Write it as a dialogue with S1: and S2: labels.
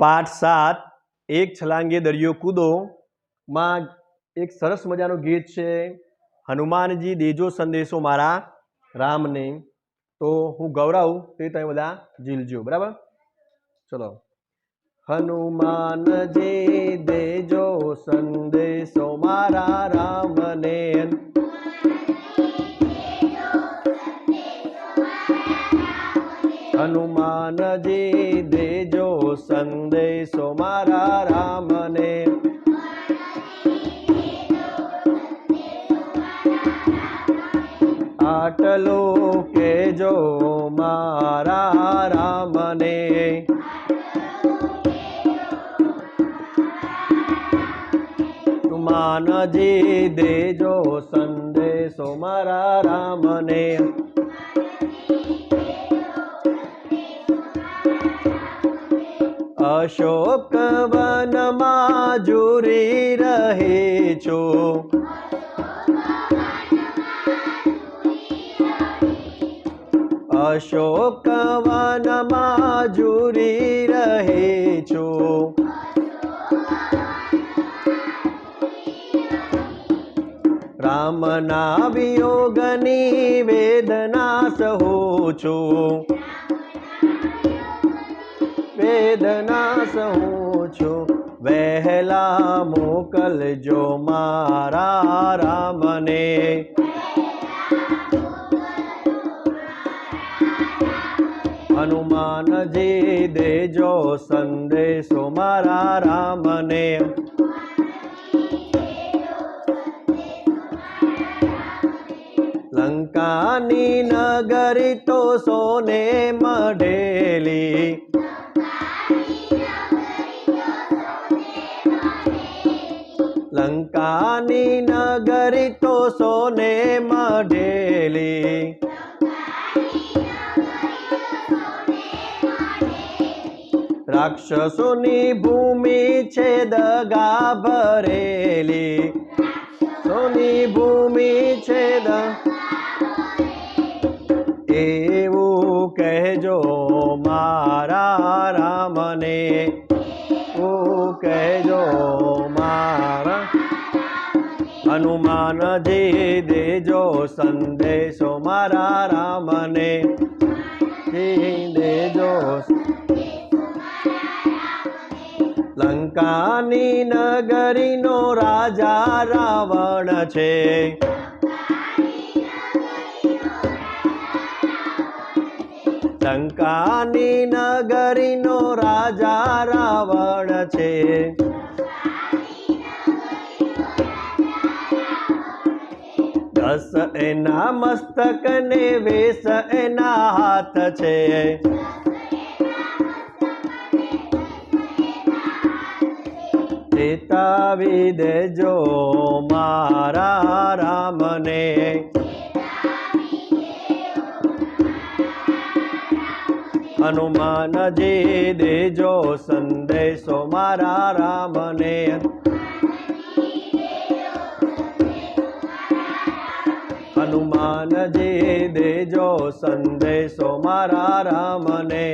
S1: પાઠ સાત, એક છલાંગે દરિયો કૂદો, માં એક સરસ મજાનું ગીત છે, હનુમાનજી, દેજો સંદેશો મારા રામને. તો હું ગૌરવ તે તમે બધા ઝીલજો બરાબર? ચલો. હનુમાનજી, દેજો સંદેશો મારા રામને. હનુમાનજી, દેજો સંદેશો મારા રામને. આટલો કેજો મારા રામને. માનજી દેજો સંદેશો મારા રામને. અશોક વનમાં જુરી રહે છો. અશોક વનમાં જુરી રહે છો. રામના વિયોગની વેદના સહો છો. વેદના સહું છું વહેલા મોકલજો મારા રામને. હનુમાનજી દેજો સંદેશો મારા રામને. લંકાની નગરી તો સોને મઢેલી લંકાની નગરી તો સોને મઢેલી. રાક્ષસોની ભૂમિ છે દગા ભરેલી. સોની ભૂમિ છે એવું કહેજો મારા રામને. એવું કહેજો હનુમાનજી દેજો સંદેશો મારા રામને. દેજો લંકાની નગરીનો રાજા રાવણ છે. લંકાની નગરીનો રાજા રાવણ છે. દસ એના મસ્તક ને વેશ એના હાથ છે. ચેતાવી દેજો મારા રામને. હનુમાનજી દેજો સંદેશો મારા રામને. હનુમાનજી દેજો સંદેશો મારા રામને